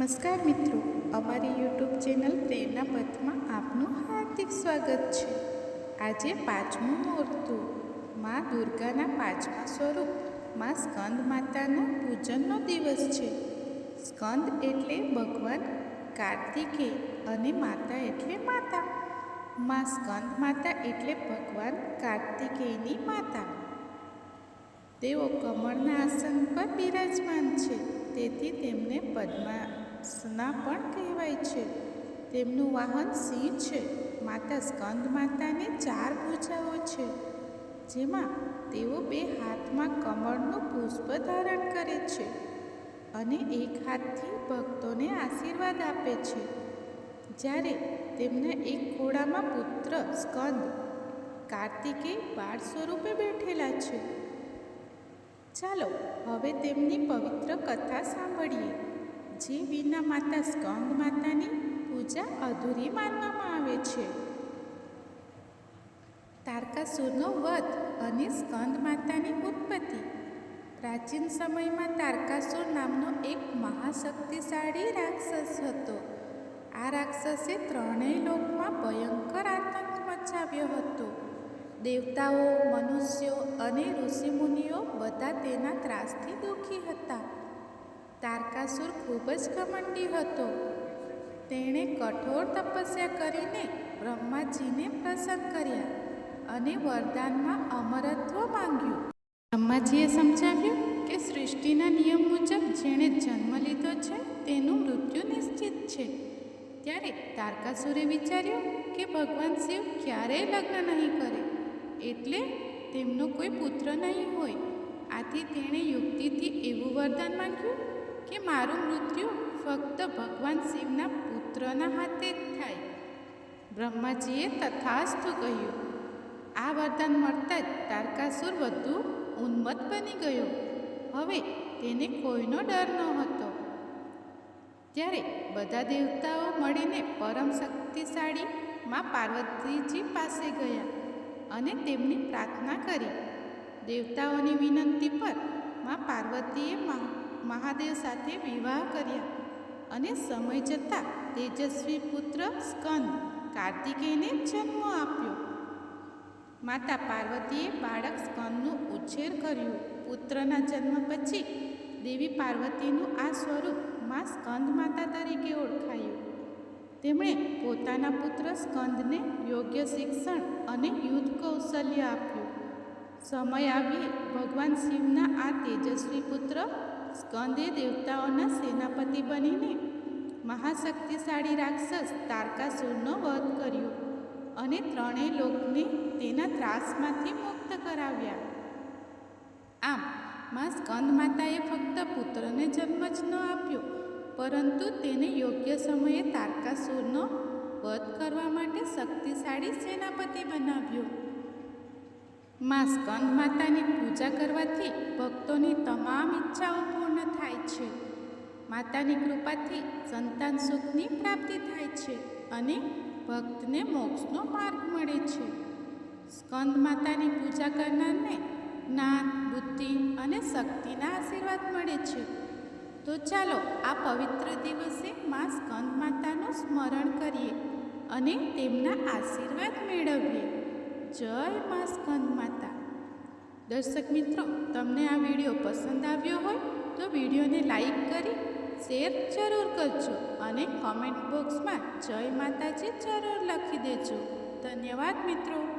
નમસ્કાર મિત્રો, અમારી યુટ્યુબ ચેનલ પ્રેરણા પથમાં આપનું હાર્દિક સ્વાગત છે. આજે પાંચમું નોરતું મા દુર્ગાના પાંચમા સ્વરૂપ, મા સ્કંદ માતાના પૂજનનો દિવસ છે. સ્કંદ એટલે ભગવાન કાર્તિકેય અને માતા એટલે માતા. મા સ્કંદ માતા એટલે ભગવાન, કાર્તિકેયની માતા. તેઓ કમળના આસન પર બિરાજમાન છે. તેથી તેમને પદ્માસના પણ કહેવાય છે. તેમનું વાહન સિંહ છે. માતા સ્કંદ માતાને ચાર પૂજાઓ છે. જેમાં તેઓ બે હાથમાં કમળનું પુષ્પ ધારણ કરે છે અને એક હાથથી ભક્તોને આશીર્વાદ આપે છે. જ્યારે તેમના એક ખોળામાં પુત્ર સ્કંદ કાર્તિકેય બાળ સ્વરૂપે બેઠેલા છે. ચાલો હવે તેમની પવિત્ર કથા સાંભળીએ. જે વિના માતા સ્કંદ માતાની પૂજા અધૂરી માનવામાં આવે છે. તારકાસુરનો વધ અને સ્કંદ માતાની ઉત્પત્તિ. પ્રાચીન સમયમાં તારકાસુર નામનો એક મહાશક્તિશાળી રાક્ષસ હતો. આ રાક્ષસે ત્રણેય લોકમાં ભયંકર આતંક મચાવ્યો હતો. દેવતાઓ, મનુષ્યો અને ઋષિમુનિઓ બધા તેના ત્રાસથી દુઃખી હતા. તારકાસુર ખૂબ જ ઘમંડી હતો. તેણે કઠોર તપસ્યા કરીને બ્રહ્માજીને પ્રસન્ન કર્યા અને વરદાનમાં અમરત્વ માંગ્યું. બ્રહ્માજીએ સમજાવ્યું કે સૃષ્ટિના નિયમ મુજબ જેણે જન્મ લીધો છે, તેનું મૃત્યુ નિશ્ચિત છે. ત્યારે તારકાસુરે વિચાર્યું કે ભગવાન શિવ ક્યારેય લગ્ન નહીં કરે, એટલે તેમનો કોઈ પુત્ર નહીં હોય. આથી તેણે યુક્તિથી એવું વરદાન માંગ્યું કે મારું મૃત્યુ ફક્ત ભગવાન શિવના પુત્રના હાથે જ થાય. બ્રહ્માજીએ તથાસ્તુ કહ્યું, આ વરદાન મળતા જ તારકાસુર વધુ ઉન્મત્ત બની ગયો. હવે તેને કોઈનો ડર ન હતો. ત્યારે બધા દેવતાઓ મળીને પરમ શક્તિશાળી માં પાર્વતીજી પાસે ગયા અને તેમની પ્રાર્થના કરી. દેવતાઓની વિનંતી પરમાં પાર્વતીએ મહાદેવ સાથે વિવાહ કર્યા અને સમય જતાં તેજસ્વી પુત્ર સ્કંદ કાર્તિકેયને જન્મ આપ્યો. માતા પાર્વતીએ બાળક સ્કંદનું ઉછેર કર્યું. પુત્રના જન્મ પછી દેવી પાર્વતીનું આ સ્વરૂપમાં સ્કંદ માતા તરીકે ઓળખાયું. તેમણે પોતાના પુત્ર સ્કંદને યોગ્ય શિક્ષણ અને યુદ્ધ કૌશલ્ય આપ્યું. સમય આવી ભગવાન શિવના આ તેજસ્વી પુત્ર સ્કંદે દેવતાઓના સેનાપતિ બનીને મહાશક્તિશાળી રાક્ષસ તારકાસુરનો વધ કર્યો અને ત્રણેય લોકને તેના ત્રાસમાંથી મુક્ત કરાવ્યા. આમ, માં સ્કંદ માતાએ ફક્ત પુત્રને જન્મ જ ન આપ્યો, પરંતુ તેને યોગ્ય સમયે તારકાસુરનો વધ કરવા માટે શક્તિશાળી સેનાપતિ બનાવ્યો. માં સ્કંદ માતાની પૂજા કરવાથી ભક્તોની તમામ ઈચ્છાઓ પૂર્ણ થાય છે. માતાની કૃપાથી સંતાન સુખની પ્રાપ્તિ થાય છે અને ભક્તને મોક્ષનો માર્ગ મળે છે. સ્કંદ માતાની પૂજા કરનારને જ્ઞાન, બુદ્ધિ અને શક્તિના આશીર્વાદ મળે છે. તો ચાલો આ પવિત્ર દિવસે મા સ્કંદ માતાનું સ્મરણ કરીએ અને તેમના આશીર્વાદ મેળવીએ. જય મા સ્કંદ માતા. દર્શક મિત્રો, તમને આ વીડિયો પસંદ આવ્યો હોય તો વિડીયોને લાઈક કરી, શેર જરૂર કરજો અને કોમેન્ટ બોક્સમાં જય માતાજી જરૂર લખી દેજો. ધન્યવાદ મિત્રો.